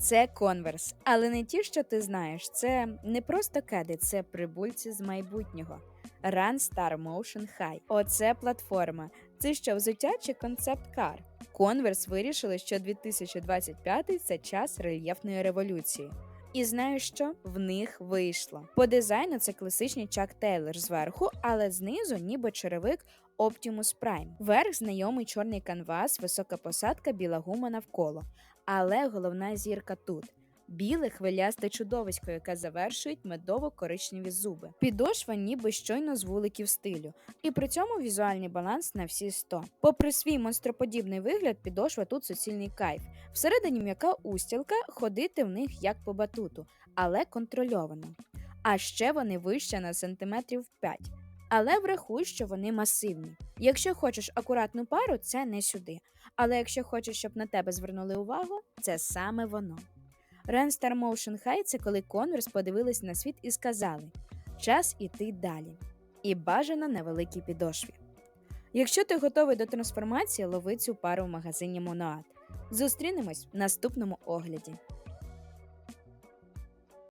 Це конверс, але не ті, що ти знаєш. Це не просто кеди, це прибульці з майбутнього. Run Star Motion High. Оце платформа. Це що, взуття чи концепт-кар? Конверс вирішили, що 2025 це час рельєфної революції. І знаю, що? В них вийшло. По дизайну це класичний Чак Тейлор зверху, але знизу ніби черевик Optimus Prime. Верх знайомий чорний канвас, висока посадка, біла гума навколо. Але головна зірка тут. Біле хвилясте чудовисько, яке завершують медово-коричневі зуби. Підошва ніби щойно з вуликів стилю, і при цьому візуальний баланс на всі 100. Попри свій монстроподібний вигляд, підошва тут суцільний кайф. Всередині м'яка устілка, ходити в них як по батуту, але контрольовано. А ще вони вище на сантиметрів 5. Але врахуй, що вони масивні. Якщо хочеш акуратну пару, це не сюди. Але якщо хочеш, щоб на тебе звернули увагу, це саме воно. Motion High – це коли конверс подивились на світ і сказали: час іти далі. І бажано на великій підошві. Якщо ти готовий до трансформації, лови цю пару в магазині Моноат. Зустрінемось в наступному огляді.